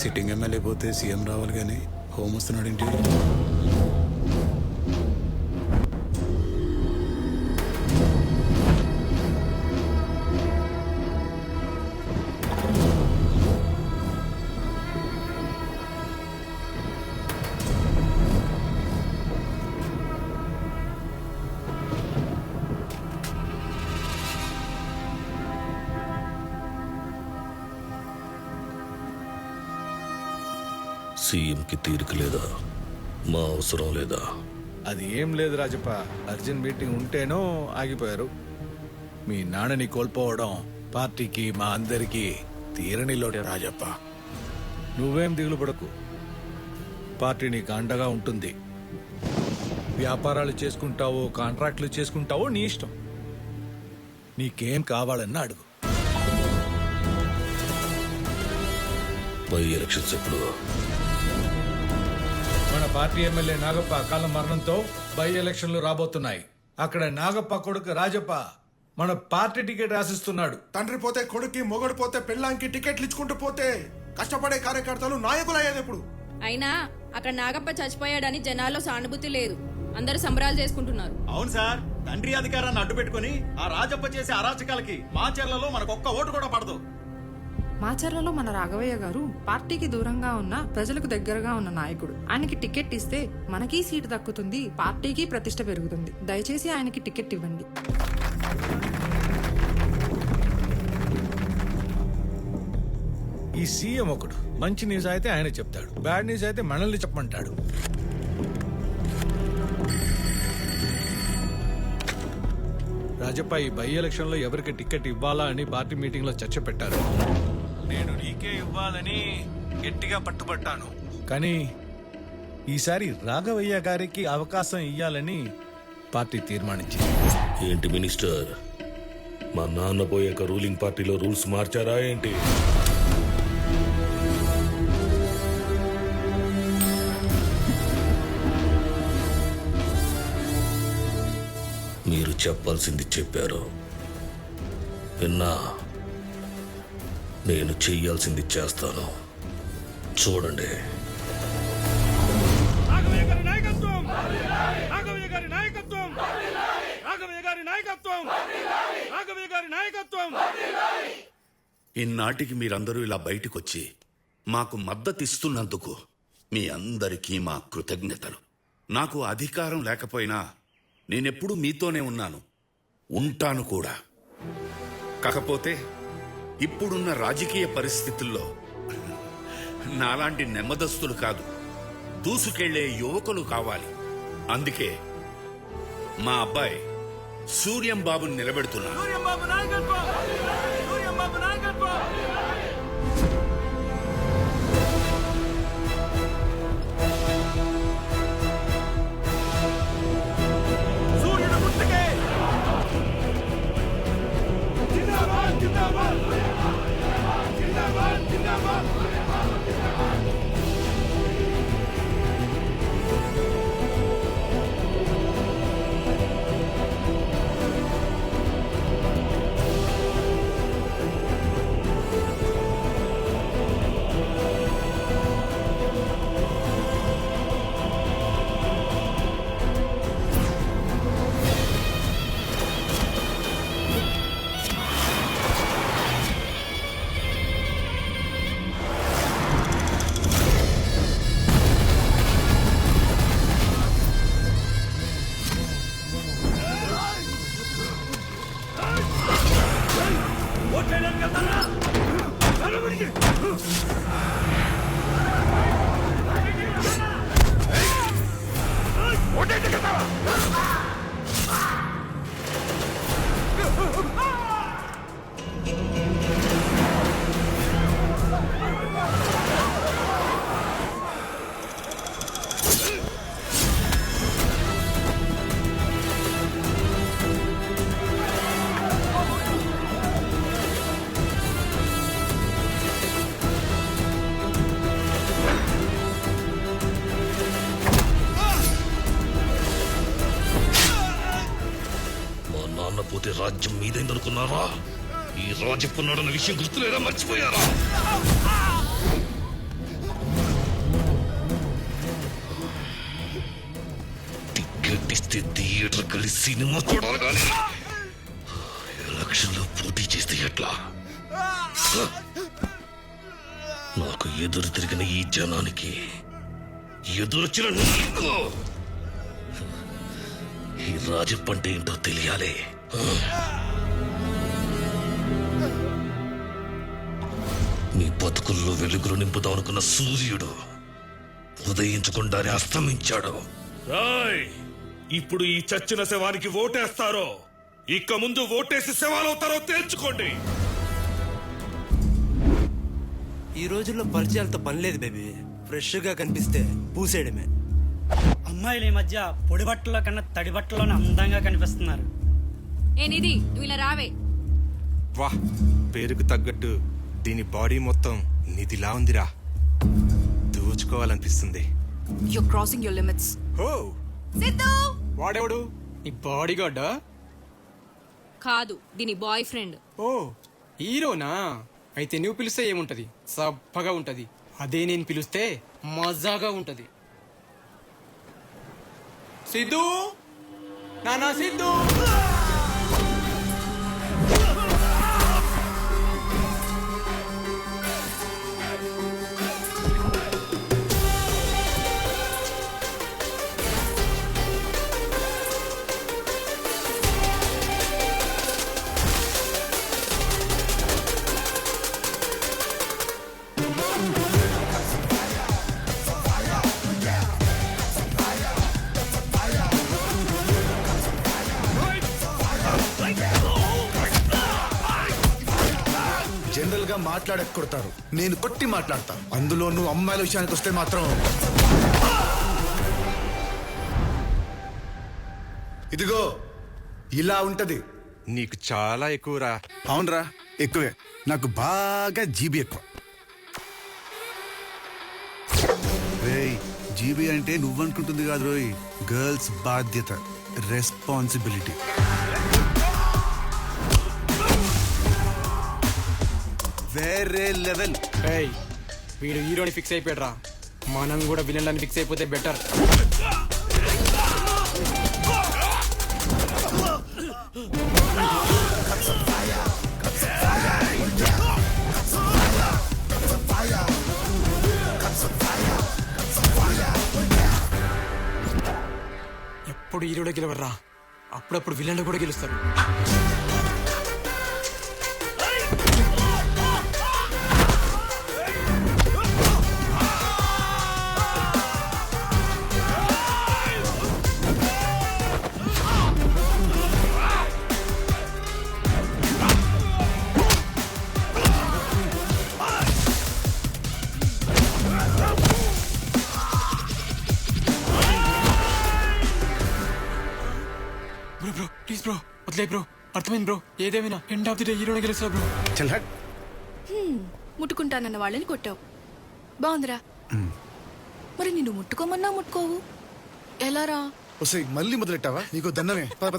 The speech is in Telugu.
సిట్టింగ్ ఎమ్మెల్యే పోతే సీఎం రావాలి కానీ హోమ్ వస్తున్నాడు ఇంటి సీఎంకి తీరిక లేదా? మా అవసరం లేదా? అది ఏం లేదు రాజప్ప. అర్జెంట్ మీటింగ్ ఉంటేనో ఆగిపోయారు. మీ నాన్నని కోల్పోవడం పార్టీకి మా అందరికీ తీరని లోటే రాజప్ప. నువ్వేం దిగులు పడకు. పార్టీ నీకు అండగా ఉంటుంది. వ్యాపారాలు చేసుకుంటావో కాంట్రాక్టులు చేసుకుంటావో నీ ఇష్టం. నీకేం కావాలన్నా అడుగు. బై ఎలక్షన్స్ ఎప్పుడు? మన పార్టీ ఎమ్మెల్యే నాగప్ప అకాల మరణంతో బై ఎలక్షన్లు రాబోతున్నాయి. అక్కడ నాగప్ప కొడుకు రాజప్ప మన పార్టీ టికెట్ రాసిస్తున్నాడు. తండ్రి పోతే కొడుక్కి మొగడు పోతే పెళ్ళాంకి టికెట్లు ఇచ్చుకుంటూ పోతే కష్టపడే కార్యకర్తలు నాయకులు అయ్యేది ఎప్పుడు అయినా అక్కడ నాగప్ప చచ్చిపోయాడని జనాల్లో సానుభూతి లేదు. అందరూ సంబరాలు చేసుకుంటున్నారు. అవును సార్ తండ్రి అధికారాన్ని అడ్డు పెట్టుకుని ఆ రాజప్ప చేసే అరాచకాలకి మా చెర్లలో మనకు ఒక్క ఓటు కూడా పడదు. మాచర్లలో మన రాఘవయ్య గారు పార్టీకి దూరంగా ఉన్న ప్రజలకు దగ్గరగా ఉన్న నాయకుడు. ఆయనకి టికెట్ ఇస్తే మనకి సీటు దక్కుతుంది పార్టీకి ప్రతిష్ట పెరుగుతుంది. దయచేసి ఆయనకి టికెట్ ఇవ్వండి. ఈ సీఎం ఒకడు. మంచి న్యూస్ అయితే ఆయన చెప్తాడు. బ్యాడ్ న్యూస్ అయితే మనల్ని చెప్పమంటాడు. రాజప్ప ఈ బై ఎలక్షన్లో ఎవరికి టికెట్ ఇవ్వాలా అని పార్టీ మీటింగ్లో చర్చ పెట్టారు. నేను నీకే ఇవ్వాలని గట్టిగా పట్టుబట్టాను కానీ ఈసారి రాఘవయ్య గారికి అవకాశం ఇవ్వాలని పార్టీ తీర్మానించింది. ఏంటి మినిస్టర్? మా నాన్న పోయాక రూలింగ్ పార్టీలో రూల్స్ మార్చారా ఏంటి? మీరు చెప్పాల్సింది చెప్పారు. విన్నా నేను చెయ్యాల్సింది చేస్తాను. చూడండి. ఇన్నాటికి మీరందరూ ఇలా బయటకొచ్చి మాకు మద్దతిస్తున్నందుకు మీ అందరికీ మా కృతజ్ఞతలు. నాకు అధికారం లేకపోయినా నేనెప్పుడూ మీతోనే ఉన్నాను. ఉంటాను కూడా. కాకపోతే ఇప్పుడున్న రాజకీయ పరిస్థితుల్లో నాలాంటి నెమ్మదస్తులు కాదు దూసుకెళ్ళే యువకులు కావాలి. అందుకే మా అబ్బాయి సూర్యం బాబుని నిలబెడుతున్నాను వెళ్తారా అనుకున్నారా ఈ రాజప్పున్నాడన్న విషయం గుర్తులేదా మర్చిపోయారా? టికెట్ ఇస్తే థియేటర్ కలిసి సినిమా చూడాలి కానీ. ఎలక్షన్లో పోటీ చేస్తే ఎట్లా? నాకు ఎదురు తిరిగిన ఈ జనానికి ఎదురొచ్చిన నీకు? ఈ రాజప్ప అంటే ఏంటో తెలియాలి. మీ బతుకుల్లో వెలుగులు నింపుదాం అనుకున్న సూర్యుడు ఉదయించకుండానే అస్తమించాడు. ఇప్పుడు ఈ చచ్చిన శవానికి ఓటేస్తారో? ఇక ముందు ఓటేసి శవాలవుతారో తేల్చుకోండి. ఈ రోజుల్లో పరిచయాలతో పని లేదు బేబీ. ఫ్రెష్గా కనిపిస్తే పూసేయడమే. అమ్మాయిలు ఈ మధ్య పొడి బట్టలో కన్నా తడి బట్టలోనే అందంగా కనిపిస్తున్నారు. ఏ నిధి నువ్వు ఇలా రావే. వా పేరుకు తగ్గట్టు దీని బాడీ మొత్తం నిధిలా ఉందిరా. దోచుకోవాలనిపిస్తుంది. యు క్రాసింగ్ యువర్ లిమిట్స్ ఓ సిద్ధు! వాడెవడు? ఈ బాడీ గార్డ్ కాదు దీని బాయ్ ఫ్రెండ్. ఓ! హీరోనా? అయితే నువ్వు పిలిస్తే ఏముంటది? సబ్బగా ఉంటది. అదే నేను పిలిస్తే మజాగా ఉంటది. సిద్ధు! నానా సిద్ధు! జనరల్గా మాట్లాడక కొడతారు నేను కొట్టి మాట్లాడతా. అందులో నువ్వు అమ్మాయిల విషయానికి వస్తే మాత్రం ఇదిగో ఇలా ఉంటది. నీకు చాలా ఎక్కువరా. అవునరా ఎక్కువే. నాకు బాగా జీబీ ఎక్కువ. రేయ్ జీబీ అంటే నువ్వనుకుంటుంది కాదు రోయ్. గర్ల్స్ బాధ్యత రెస్పాన్సిబిలిటీ. వేరే లెవెల్. ఏయ్ వీడు హీరోని ఫిక్స్ అయిపోయాడు మనం కూడా విలన్లని ఫిక్స్ అయిపోతే బెటర్ ఎప్పుడు హీరోడే గెలవర్రా అప్పుడప్పుడు విలన్లు కూడా గెలుస్తారు. బ్రో బ్రో ప్లీజ్ బ్రో వదిలే బ్రో అర్థమైంది బ్రో ఏదేమైనా ఎండ్ ఆఫ్ ది డే హీరోని గెలుస్తా బ్రో? చల్ హట్ ముట్టుకుంటానన్న వాళ్ళని కొట్టావు. బాగుందిరా. మరి నిన్ను ముట్టుకోమన్నా ముట్టుకోవు. ఎలారా వస్తాయి మళ్ళీ మొదలెట్టావా? నీకు దండమే. పద.